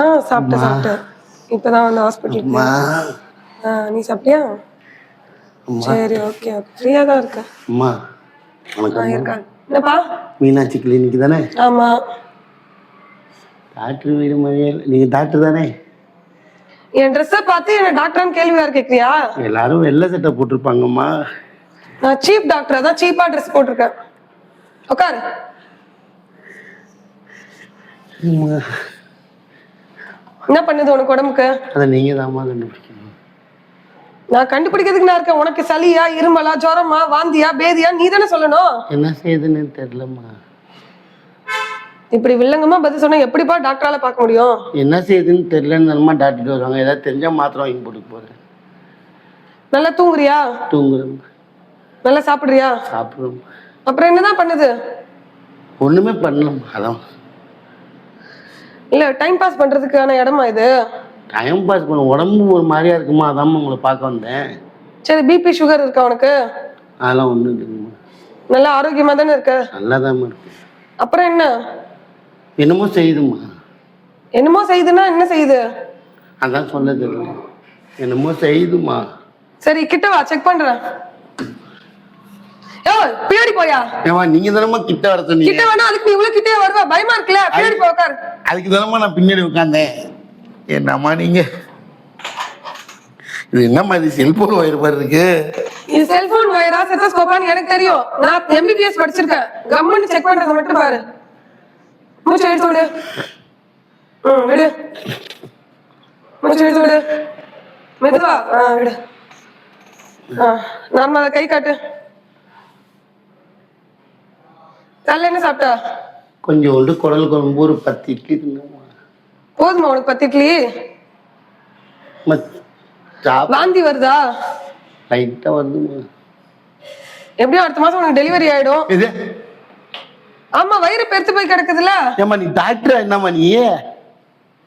ஆ சாப்பிட்டேன் சாப்பிட்டேன். இப்பதான் வந்து ஹாஸ்பிட்டல் ஆ நீ சாப்பிட்டியா? சரி ஓகே ஓகே ஃப்ரீயா தான் இருக்கேன். அம்மா வணக்கம். இருக்காங்க என்னப்பா? மீனாட்சி கிளினிக் தானே? ஆமா. டாக்டர் வீடு மதியம் நீங்கள் டாக்டர் தானே? என் ட்ரெஸ்ஸை பார்த்து என்ன டாக்டர்னு கேள்வி வேற கேட்குறியா எல்லாரும் வெள்ளை சட்டை போட்டிருப்பாங்கம்மா. நான் சீப் டாக்டர் அதான் சீப்பா ட்ரெஸ் போட்டிருக்கேன். உட்காரு. என்ன பண்ணுது உனக்கு உடம்புக்கு? அதை நீங்கள் தாம்மா கண்டுபிடிக்கணும். நான் கண்டுபிடிக்கிறதுக்கு நான் இருக்கேன். உனக்கு சளியா இருமலா ஜுரமா வாந்தியா பேதியா நீ தானே சொல்லணும். என்ன செய்யுதுன்னு தெரியலம்மா. இப்படி வில்லங்கமா பதில் சொன்னா எப்படிப்பா டாக்டரால பார்க்க முடியும்? என்ன செய்யுதுன்னு தெரியலன்னு டாக்டர் வருவாங்க ஏதாவது தெரிஞ்சால் மாத்திரம் வாங்கி போட்டு போகிறேன் நல்லா தூங்குறியா? தூங்குறோம் நல்லா சாப்பிடுறியா? சாப்பிட்றோம் அப்புறம் என்னதான் பண்ணுது? ஒன்றுமே பண்ணலம்மா. அதான். இல்ல டைம் பாஸ் பண்றதுக்கான இடமா இது? டைம் பாஸ் பண்ண. உடம்பு ஒரு மாதிரியா இருக்குமா? அதாம்மா உங்களை பார்க்க வந்தேன். சரி பிபி சுகர் இருக்கா உனக்கு? அதெல்லாம் ஒன்றும் இல்லைங்கம்மா நல்லா ஆரோக்கியமா தானே இருக்க? நல்லாதாம்மா இருக்கு. அப்புறம் என்ன? என்னமோ செய்யுதும்மா. என்னமோ செய்யுதுன்னா என்ன செய்யுது? அதான் சொல்ல தெரியல என்னமோ செய்யுதுமா சரி கிட்ட வா செக் பண்றேன். ஏ பின்னாடி போயா? ஏமா நீங்க தானம்மா கிட்ட வர சொன்னீங்க. கிட்ட வேணா அதுக்கு நீ இவ்வளவு கிட்டே வருவ பயமா இருக்குல்ல பின்னாடி போ உட்காரு அதுக்கு தானம்மா நான் பின்னாடி உட்காந்தேன். என்னம்மா நீங்க? இது என்னம்மா இது செல்போன் வயிறு மாதிரி இருக்கு? இது செல்போன் வயரா செத்தஸ்கோப்பான்னு எனக்கு தெரியும். நான் எம்பிபிஎஸ் படிச்சிருக்கேன். கவர்மெண்ட் செக் பண்றத மட்டும் பாரு. மூச்சு எடுத்து விடு. ம் விடு. மூச்சு எடுத்து விடு. மெதுவா. ஆ விடு. நார்மலா கை காட்டு. காலைல என்ன சாப்பிட்டா? கொஞ்சோண்டு குடல் குழம்பு ஒரு பத்து இட்லி தின்னம்மா போதுமா உனக்கு பத்து இட்லி? வாந்தி வருதா? லைட்டா வருதுமா எப்படியும் அடுத்த மாசம் உனக்கு டெலிவரி ஆயிடும். இது? ஆமா வயிறு பெருத்து போய் கிடக்குதுல ஏம்மா நீ டாக்டரா என்னம்மா நீ?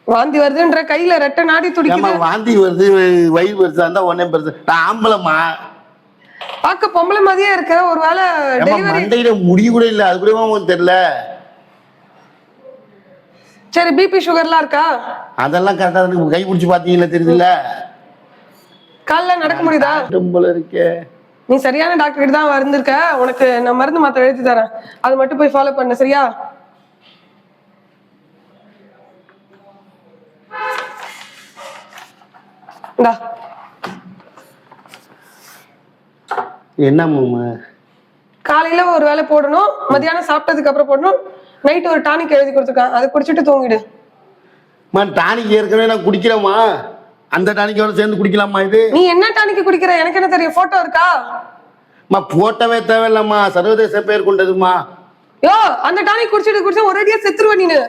வாந்தி வருதுன்ற கையில ரெட்டை நாடி துடிக்குது. வாந்தி வருது வயிறு பெருசா இருந்தா உடனே பெருசு. நான் ஆம்பளம்மா. பார்க்க பொம்பளை மாதிரியே இருக்க ஒருவேளை டெலிவரி மண்டையில முடி கூட இல்ல அது கூட தெரியல? சரி பிபி சுகர்லாம் இருக்கா? அதெல்லாம் கரெக்டா இருக்கு. கை பிடிச்சி பாத்தீங்களா தெரியுதுல்ல? காலைல நடக்க முடியுதா? போல இருக்கே. நீ சரியான டாக்டர் கிட்ட தான் வந்திருக்க. உனக்கு நான் மருந்து மாத்திரை எழுதி தரேன். அது மட்டும் போய் ஃபாலோ பண்ணு சரியா? இந்தா. என்னம்மா காலையில ஒரு வேளை போடணும் மத்தியானம் சாப்பிட்டதுக்கு அப்புறம் போடணும் நைட் ஒரு டானிக் எழுதி கொடுத்துருக்கேன் அதை குடிச்சிட்டு தூங்கிடு. மா டானிக் ஏற்கனவே நான் குடிக்கிறேம்மா அந்த டானிக்கோட சேர்ந்து குடிக்கலாமா இது. நீ என்ன டானிக் குடிக்கிற? எனக்கு என்ன தெரியும்? போட்டோ இருக்கா? மா போட்டவே தேவையில்லம்மா. சர்வதேச பேர் கொண்டதுமா. யோ அந்த டானிக் குடிச்சிட்டு குடிச்சா ஒரேடியா செத்துருவ நீனு.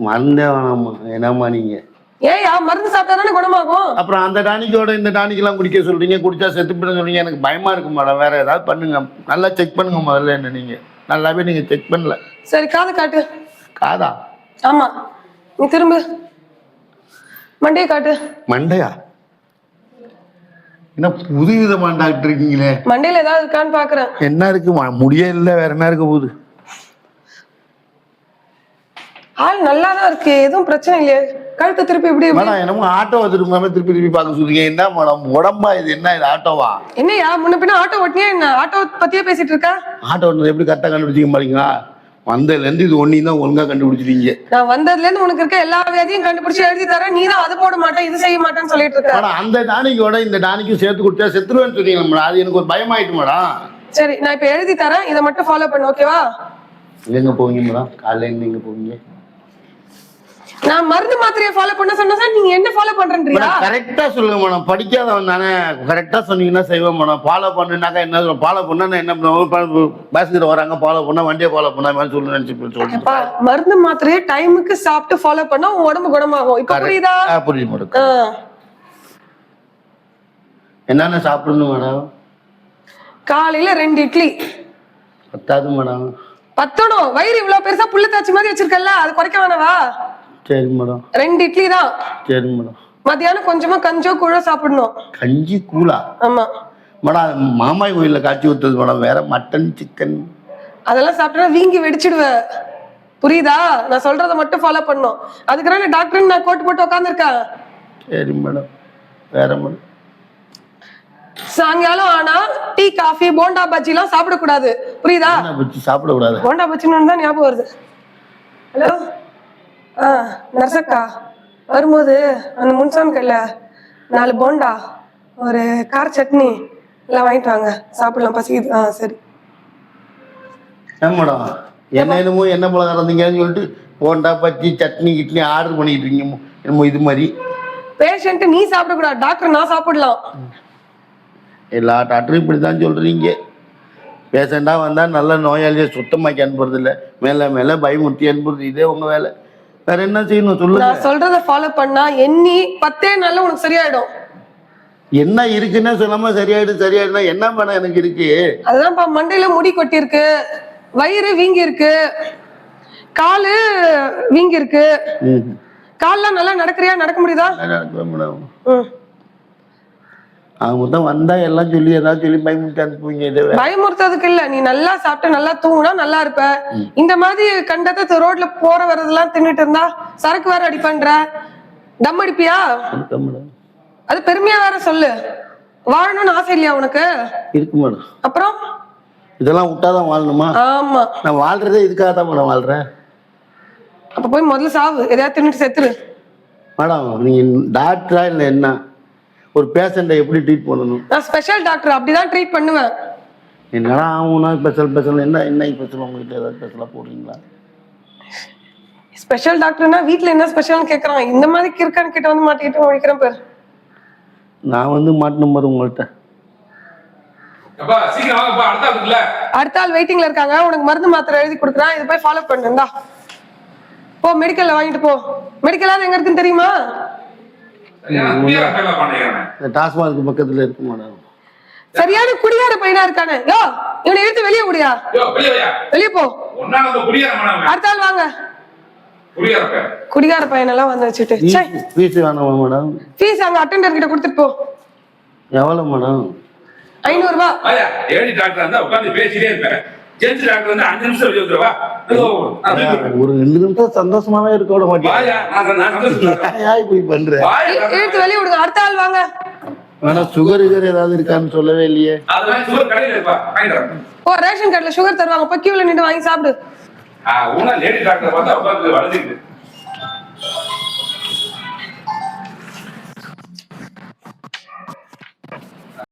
மறந்தே வேணாம்மா. என்னம்மா நீங்க? ஏயா மருந்து சாப்பிட்டா தானே குணமாகும்? அப்புறம் அந்த டானிக்கோட இந்த டானிக்கெல்லாம் குடிக்க சொல்றீங்க குடிச்சா செத்து போயிட சொல்றீங்க எனக்கு பயமா இருக்கு மேடம் வேற ஏதாவது பண்ணுங்க. நல்லா செக் பண்ணுங்க முதல்ல என்ன நீங்க. நல்லாவே நீங்க செக் பண்ணல. சரி காதை காட்டு. காதா? ஆமா. நீ திரும்ப. மண்டையை காட்டு. மண்டையா? என்ன புது விதமான டாக்டர் இருக்கீங்களே. மண்டையில ஏதாவது இருக்கான்னு பாக்குறேன். என்ன இருக்கு? முடியே இல்லை வேற என்ன இருக்க போகுது? ஆள் நல்லா தான் இருக்கு. எதுவும் பிரச்சனை இல்லையே. கழுத்தை திருப்பி இப்படி இப்படி மேடம் என்னமோ ஆட்டோ திரும்பாம திருப்பி திருப்பி பார்க்க சொல்றீங்க. என்ன மேடம் உடம்பா இது? என்ன இது ஆட்டோவா? என்னய்யா முன்ன பின்ன ஆட்டோ ஓட்டினியா என்ன? ஆட்டோ பத்தியே பேசிட்டு இருக்க? ஆட்டோ ஓட்டுனது எப்படி கரெக்டாக கண்டுபிடிச்சிக்க மாட்டீங்களா? வந்ததுலேருந்து இது ஒன்றையும் தான் ஒழுங்கா கண்டுபிடிச்சிட்டீங்க. நான் வந்ததுல இருந்து உனக்கு இருக்க எல்லா வியாதியும் கண்டுபிடிச்சு எழுதி தரேன். நீ தான் அது போட மாட்டேன் இது செய்ய மாட்டேன்னு சொல்லிட்டு இருக்க. அந்த டானிக்கோட இந்த டானிக்கும் சேர்த்து கொடுத்தா செத்துருவேன்னு சொன்னீங்க மேடம். அது எனக்கு ஒரு பயமாயிட்டு மேடம். சரி நான் இப்ப எழுதி தரேன். இதை மட்டும் ஃபாலோ பண்ணு ஓகேவா எங்க போவீங்க மேடம்? காலையில இருந்து எங்க போவீங்க? நான் மருந்து மாத்திரையை ஃபாலோ பண்ண சொன்னா நீங்க என்ன ஃபாலோ மேடம் கரெக்டா சொல்லுங்க மேடம். படிக்காதவன் தானே. கரெக்டா சொன்னீங்கன்னா செய்வேன் மேடம். ஃபாலோ பண்ணுனாக்கா என்ன ஃபாலோ பண்ணா என்ன பேசஞ்சர் வராங்க ஃபாலோ பண்ணா வண்டியை ஃபாலோ பண்ணா மாதிரி சொல்லு நினைச்சு மருந்து மாத்திரையை டைமுக்கு சாப்பிட்டு ஃபாலோ பண்ணா உன் உடம்பு குணமாகும். இப்ப புரியுதா? புரியுது மேடம். என்னென்ன சாப்பிடணும் மேடம்? காலையில ரெண்டு இட்லி. பத்தாது மேடம். பத்தணும். வயிறு இவ்வளவு பெருசா புள்ள தாச்சி மாதிரி வச்சிருக்கல அது குறைக்க வேணாவா? சரி மேடம். ரெண்டு இட்லி தான். சரி மேடம். மத்தியானம் கொஞ்சமா கஞ்சோ கூழோ சாப்பிடணும். கஞ்சி கூலா ஆமா. மேடம் அது மாமாய் கோயிலில் காய்ச்சி ஊற்றுது மேடம். வேற மட்டன் சிக்கன் அதெல்லாம் சாப்பிட்டா வீங்கி வெடிச்சிடுவ புரியுதா? நான் சொல்றத மட்டும் ஃபாலோ பண்ணும். அதுக்கு டாக்டர் நான் கோட் போட்டு உட்காந்துருக்கேன் சரி மேடம். வேற மேடம். சாயங்காலம் ஆனா டீ காஃபி போண்டா பஜ்ஜி எல்லாம் சாப்பிடக்கூடாது. புரியுதா? சாப்பிடக்கூடாது. போண்டா பஜ்ஜின்னு தான் ஞாபகம் வருது. ஹலோ ஆ நர்சக்கா வரும்போது அந்த முன்சாமி கல்ல நாலு போண்டா ஒரு கார சட்னி எல்லாம் வாங்கிட்டு வாங்க. சாப்பிடலாம் பசிக்குது. ஆ சரி. மேடம் என்ன என்னமோ என்ன பழக்கம் இருந்தீங்கன்னு சொல்லிட்டு போண்டா பச்சி சட்னி கிட்னி ஆர்டர் பண்ணிட்டு இருக்கீங்க என்னமோ இது மாதிரி. பேஷண்ட் நீ சாப்பிடக்கூடாது. டாக்டர் நான் சாப்பிடலாம். எல்லா டாக்டரும் இப்படி தான் சொல்கிறீங்க பேஷண்ட்டாக வந்தால் நல்ல நோயாளியை சுத்தமாக்கி அனுப்புறது இல்லை மேலே மேலே பயமுறுத்தி அனுப்புறது இதே உங்கள் வேலை. வேற என்ன செய்யணும் சொல்லுங்க. நான் சொல்றத ஃபாலோ பண்ணா எண்ணி பத்தே நாள்ல உனக்கு சரியாயிடும். என்ன இருக்குன்னு சொல்லாம சரியாயிடும் சரியாயிடுனா என்ன மேடம் எனக்கு இருக்கு? அதுதான்ப்பா மண்டையில முடி கொட்டியிருக்கு வயிறு வீங்கி இருக்கு காலு வீங்கி இருக்கு. கால்லாம் நல்லா நடக்கிறியா? நடக்க முடியுதா? என்ன நடக்குது மேடம் ம். அவங்க தான் வந்தா எல்லாம் சொல்லி ஏதாவது சொல்லி பயமுறுத்தி அனுப்புவீங்க இதே. பயமுறுத்ததுக்கு இல்ல நீ நல்லா சாப்பிட்டு நல்லா தூங்குனா நல்லா இருப்ப. இந்த மாதிரி கண்டத்தை ரோட்ல போற வரதெல்லாம் தின்னுட்டு இருந்தா சரக்கு வேற அடி பண்ற. தம் அடிப்பியா? அது பெருமையா வேற சொல்லு. வாழணும்னு ஆசை இல்லையா உனக்கு? இருக்கு மேடம். அப்புறம்? இதெல்லாம் விட்டாதான் வாழணுமா? ஆமா. நான் வாழ்றதே இதுக்காக தான் மேடம் வாழ்றேன். அப்ப போய் முதல்ல சாவு. எதையாவது தின்னுட்டு செத்துரு. மேடம் நீங்க டாக்டரா இல்லை என்ன? ஒரு பேஷண்ட்டை எப்படி ட்ரீட் பண்ணணும்? நான் ஸ்பெஷல் டாக்டர் அப்படிதான் ட்ரீட் பண்ணுவேன். என்னடா ஆகும்னா ஸ்பெஷல் ஸ்பெஷல் என்ன என்ன ஸ்பெஷல் உங்ககிட்ட ஏதாவது ஸ்பெஷலாக போடுறீங்களா? ஸ்பெஷல் டாக்டர்னா வீட்ல என்ன ஸ்பெஷல்னு கேக்குறான். இந்த மாதிரி கிறுக்கன் கிட்ட வந்து மாட்டிக்கிட்டு முடிக்கிறேன் பேர். நான் வந்து மாட்டின மாதிரி உங்கள்கிட்ட அப்பா சீக்கிரம் வாங்கப்பா அடுத்த ஆள் வெயிட்டிங்ல இருக்காங்க. உனக்கு மருந்து மாத்திரை எழுதி கொடுக்குறான். இதை போய் ஃபாலோ பண்ணு இந்தா. போ மெடிக்கல்ல வாங்கிட்டு போ. மெடிக்கலாவது எங்க இருக்குன்னு தெரியுமா சரியா புதிய வேலை பண்ணிக்கிறேன் இந்த டாஸ்மாக் பக்கத்தில் இருக்கு மேடம் சரியான குடியார பையனா இருக்கானே? யோ இவனை எடுத்து வெளியே விடியா? யோ வெளிய வையா வெளியே போ. ஒன்னா நம்ம குடியார மேடம் அடுத்த ஆள் வாங்க. குடிகார பையனெல்லாம் வந்து வச்சுட்டு. ஃபீஸ் வேணாமா மேடம் ஃபீஸ் அங்க அட்டெண்டர் கிட்ட கொடுத்துட்டு போ. எவ்வளோ மேடம் ஐநூறு ரூபாய் ஏடி டாக்டர் இருந்தா உட்காந்து பேசிட்டே இருப்பேன். ஜென்ஸ் டாக்டர் வந்து அஞ்சு நிமிஷம் வெளியே வந்துருவா ஒரு ரெண்டு நிமிஷம் சந்தோஷமாவே இருக்க விட மாட்டேன். வெளியே விடுங்க. அடுத்த ஆள் வாங்க. மேடம் சுகர் கிகர் ஏதாவது இருக்கான்னு சொல்லவே இல்லையே. ஓ ரேஷன் கார்டுல சுகர் தருவாங்க. போய் கியூல நின்று வாங்கி சாப்பிடு. உனா லேடி டாக்டர் பார்த்தா உட்காந்து வளர்ந்துக்குது